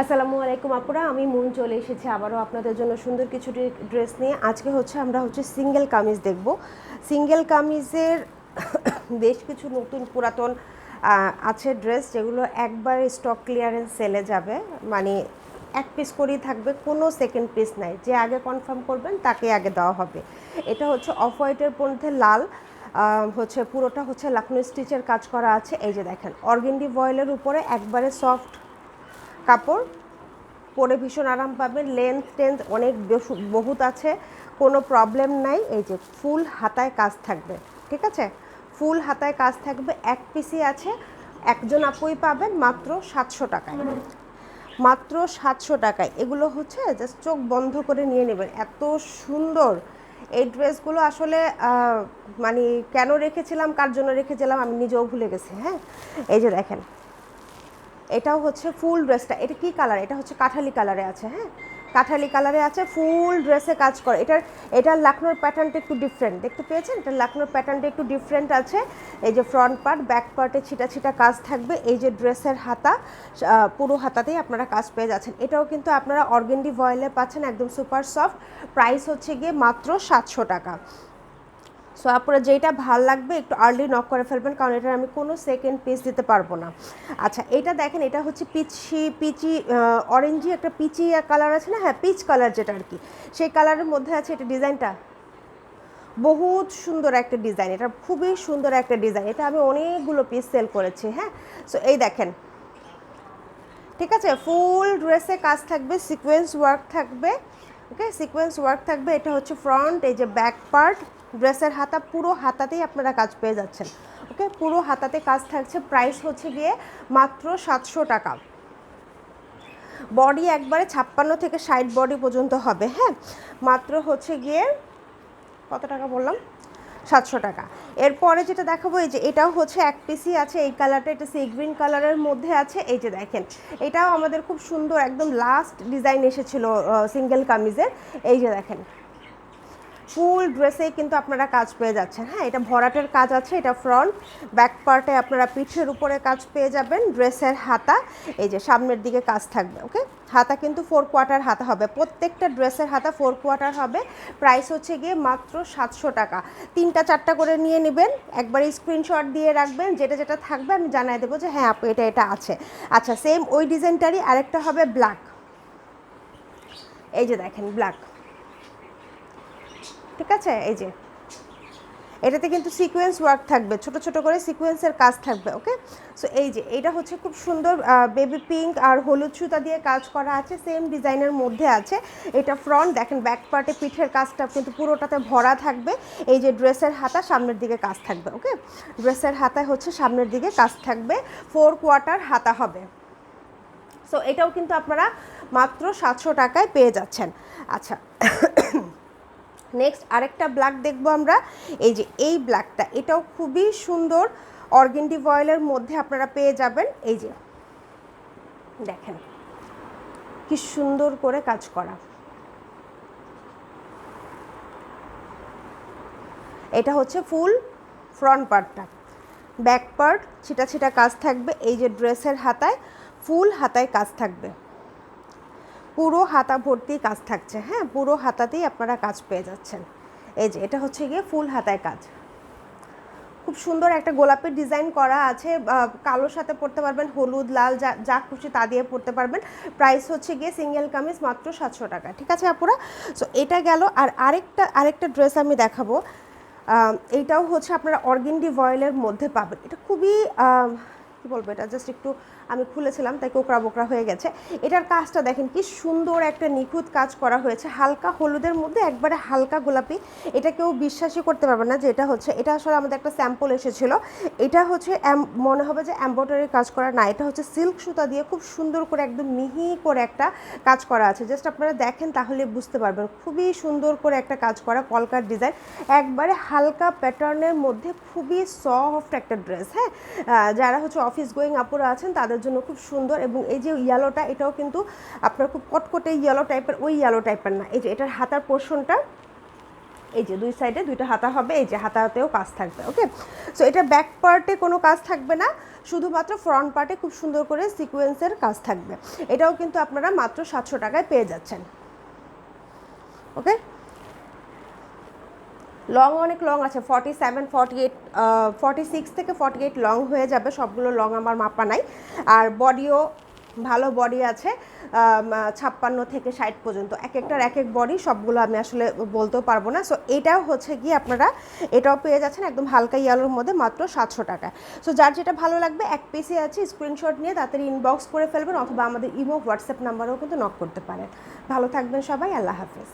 আসসালামু আলাইকুম আপুরা, আমি মুন চলে এসেছি আবারও আপনাদের জন্য সুন্দর কিছু ড্রেস নিয়ে। আজকে হচ্ছে আমরা হচ্ছে সিঙ্গেল কামিজ দেখব। সিঙ্গেল কামিজের বেশ কিছু নতুন পুরাতন আছে ড্রেস যেগুলো একবার স্টক ক্লিয়ারেন্স সেলে যাবে। মানে এক পিস করেই থাকবে, কোনো সেকেন্ড পিস নাই। যে আগে কনফার্ম করবেন তাকে আগে দেওয়া হবে। এটা হচ্ছে অফ হোয়াইটের মধ্যে লাল হচ্ছে পুরোটা হচ্ছে লাকনো স্টিচের কাজ করা আছে। এই যে দেখেন অর্গেন্ডি ভয়েলের উপরে একবারে সফট কাপড়, পরে ভীষণ আরাম পাবেন লেন্থ টেন্থ অনেক বহুত আছে, কোনো প্রবলেম নাই, এই যে ফুল হাতায় কাজ থাকবে, ঠিক আছে? ফুল হাতায় কাজ থাকবে, এক পিসি আছে, একজন আপুই পাবেন মাত্র সাতশো টাকায়। মাত্র সাতশো টাকায়। এগুলো হচ্ছে জাস্ট চোখ বন্ধ করে নিয়ে নেবেন। এত সুন্দর। এই ড্রেসগুলো আসলে মানে কেন রেখেছিলাম, কার জন্য রেখেছিলাম, আমি নিজেও ভুলে গেছি হ্যাঁ? এই যে দেখেন এটাও হচ্ছে ফুল ড্রেসটা। এটা কি কালার? এটা হচ্ছে কাঠালি কালারে আছে হ্যাঁ? কাঠালি কালারে আছে, ফুল ড্রেসে কাজ করে। এটার এটার লাকনোর প্যাটার্নটা একটু ডিফারেন্ট দেখতে পেয়েছেন? এটার লাকনোর প্যাটার্নটা একটু ডিফারেন্ট আছে। এই যে ফ্রন্ট পার্ট ব্যাক পার্টে ছিটা ছিটা কাজ থাকবে। এই যে ড্রেসের হাতা পুরো হাতাতেই আপনারা কাজ পেয়ে যাচ্ছেন। এটাও কিন্তু আপনারা অর্গেন্ডি ভয়েলে পাচ্ছেন, একদম সুপার সফট প্রাইস হচ্ছে গিয়ে মাত্র সাতশো টাকা। সো আপনারা যেটা ভালো লাগবে, একটু আর্লি নক করে ফেলবেন, কারণ এটার আমি কোনো সেকেন্ড পিস দিতে পারব না। আচ্ছা এটা দেখেন, এটা হচ্ছে পিচি পিচি অরেঞ্জি একটা পিচি কালার আছে না? হ্যাঁ পিচ কালার যেটা আর কি। সেই কালারের মধ্যে আছে এটা ডিজাইনটা। বহুত সুন্দর একটা ডিজাইন, এটা খুবই সুন্দর একটা ডিজাইন। এটা আমি অনেকগুলো পিস সেল করেছি হ্যাঁ? সো এই দেখেন। ঠিক আছে? ফুল ড্রেসে কাজ থাকবে সিকোয়েন্স ওয়ার্ক থাকবে ওকে সিকোয়েন্স ওয়ার্ক থাকবে, এটা হচ্ছে ফ্রন্ট এই যে ব্যাক পার্ট ড্রেসের হাতা পুরো হাতাতেই আপনারা কাজ পেয়ে যাচ্ছেন, ওকে? পুরো হাতাতে কাজ থাকছে প্রাইস হচ্ছে গিয়ে মাত্র সাতশো টাকা। বডি একবারে ছাপ্পান্ন থেকে ষাট বডি পর্যন্ত হবে হ্যাঁ? মাত্র হচ্ছে গিয়ে, কত টাকা বললাম? সাতশো টাকা। এরপরে যেটা দেখাবো, এই যে এটাও হচ্ছে এক পিসি আছে, এই কালারটা এটা সি গ্রিন কালারের মধ্যে আছে, এই যে দেখেন। এটাও আমাদের খুব সুন্দর, একদম লাস্ট ডিজাইন এসেছিল সিঙ্গেল কামিজের, এই যে দেখেন। ফুল ড্রেসে কিন্তু আপনারা কাজ পেয়ে যাচ্ছেন। হ্যাঁ এটা ভরাটের কাজ আছে, এটা ফ্রন্ট। ব্যাক পার্টে আপনারা পিঠের উপরে কাজ পেয়ে যাবেন, ড্রেসের হাতা। এই যে সামনের দিকে কাজ থাকবে, ওকে? হাতা কিন্তু ফোর কোয়ার্টার হাতা হবে। প্রত্যেকটা ড্রেসের হাতা ফোর কোয়ার্টার হবে। প্রাইস হচ্ছে গিয়ে মাত্র সাতশো টাকা। তিনটা, চারটা করে নিয়ে নেবেন। একবার স্ক্রিনশট দিয়ে রাখবেন। যেটা যেটা থাকবে আমি জানাই দেবো যে হ্যাঁ আপু, এটা এটা আছে। আচ্ছা সেম ওই ডিজাইনটারই আরেকটা হবে ব্ল্যাক এই যে দেখেন ব্ল্যাক ঠিক আছে? এই যে। এটাতে কিন্তু সিকোয়েন্স ওয়ার্ক থাকবে। ছোট ছোট করে সিকোয়েন্সের কাজ থাকবে ওকে সো এই যে এটা হচ্ছে খুব সুন্দর বেবি পিঙ্ক আর হলুদ সুতা দিয়ে কাজ করা আছে সেম ডিজাইনের মধ্যে আছে। এটা ফ্রন্ট দেখেন ব্যাক পার্টে পিঠের কাজটা কিন্তু পুরোটাতে ভরা থাকবে। এই যে ড্রেসের হাতা সামনের দিকে কাজ থাকবে ওকে ড্রেসের হাতায় হচ্ছে সামনের দিকে কাজ থাকবে। ফোর কোয়ার্টার হাতা হবে। সো এটাও কিন্তু আপনারা মাত্র সাতশো টাকায় পেয়ে যাচ্ছেন। আচ্ছা। নেক্সট আরেকটা ব্ল্যাক দেখব আমরা। এই যে এই ব্ল্যাকটা এটাও খুবই সুন্দর। অর্গেন্ডি ভয়েলের মধ্যে আপনারা পেয়ে যাবেন। এই যে, দেখেন কি সুন্দর করে কাজ করা। এটা হচ্ছে ফুল ফ্রন্ট পার্টটা ব্যাক পার্ট ছিটা ছিটা কাজ থাকবে। এই যে ড্রেসের হাতায়, ফুল হাতায় কাজ থাকবে। পুরো হাতা ভর্তি কাজ থাকছে হ্যাঁ? পুরো হাতাতেই আপনারা কাজ পেয়ে যাচ্ছেন। এই যে, এটা হচ্ছে গিয়ে ফুল হাতায় কাজ। খুব সুন্দর একটা গোলাপের ডিজাইন করা আছে কালোর সাথে পরতে পারবেন, হলুদ, লাল, যা যা খুশি তা দিয়ে পরতে পারবেন। প্রাইস হচ্ছে গিয়ে সিঙ্গেল কামিজ মাত্র সাতশো টাকা, ঠিক আছে আপুরা? সো এটা গেল, আর আরেকটা আরেকটা ড্রেস আমি দেখাবো। এইটাও হচ্ছে আপনারা অর্গেন্ডি ভয়েলের মধ্যে পাবেন। এটা খুবই কি বলব এটা? জাস্ট একটু আমি খুলেছিলাম, তাই কোকড়া বোকরা হয়ে গেছে। এটার কাজটা দেখেন কি সুন্দর একটা নিখুঁত কাজ করা হয়েছে। হালকা হলুদের মধ্যে একবারে হালকা গোলাপি। এটা কেউ বিশ্বাসই করতে পারবে না যে এটা হচ্ছে, এটা আসলে আমাদের একটা স্যাম্পল এসেছিল। এটা হচ্ছে মনে হবে যে এম্ব্রয়ডারি কাজ করা না, এটা হচ্ছে সিল্ক সুতা দিয়ে খুব সুন্দর করে, একদম মিহি করে একটা কাজ করা আছে। জাস্ট আপনারা দেখেন তাহলে বুঝতে পারবেন। খুবই সুন্দর করে একটা কাজ করা কলকার ডিজাইন। একবারে হালকা প্যাটার্নের মধ্যে খুবই সফট একটা ড্রেস হ্যাঁ? যারা হচ্ছে অফিস গোয়িং আপুরা আছেন, তাদের জন্য খুব সুন্দর এবং এই যে ইয়েলোটা এটাও কিন্তু আপনার খুব কটকটে ইয়েলো টাইপের ওই ইয়েলো টাইপের না। এই যে এটার হাতার পোর্শনটা এই যে দুই সাইডে দুইটা হাতা হবে, এই যে হাতাতেও কাজ থাকবে ওকে সো এটা ব্যাক পার্টে কোনো কাজ থাকবে না, শুধুমাত্র ফ্রন্ট পার্টে খুব সুন্দর করে সিকোয়েন্সের কাজ থাকবে। এটাও কিন্তু আপনারা মাত্র সাতশো টাকায় পেয়ে যাচ্ছেন ওকে লং অনেক লং আছে forty seven forty eight forty six থেকে ফর্টি এইট লং হয়ে যাবে, সবগুলো লং আমার মাপা নাই। আর বডিও ভালো বডি আছে ছাপ্পান্ন থেকে ষাট পর্যন্ত। এক একটার এক এক বডি সবগুলো আমি আসলে বলতেও পারব না। সো এটাও হচ্ছে কি আপনারা, এটাও পেয়ে যাচ্ছেন একদম হালকা ইয়ালোর মধ্যে মাত্র সাতশো টাকা সো যার যেটা ভালো লাগবে, এক পিসে আছে স্ক্রিনশট নিয়ে তাড়াতাড়ি ইনবক্স করে ফেলবেন, অথবা আমাদের ইমো হোয়াটসঅ্যাপ নাম্বারেও কিন্তু নক করতে পারেন। ভালো থাকবেন সবাই, আল্লাহ হাফেজ।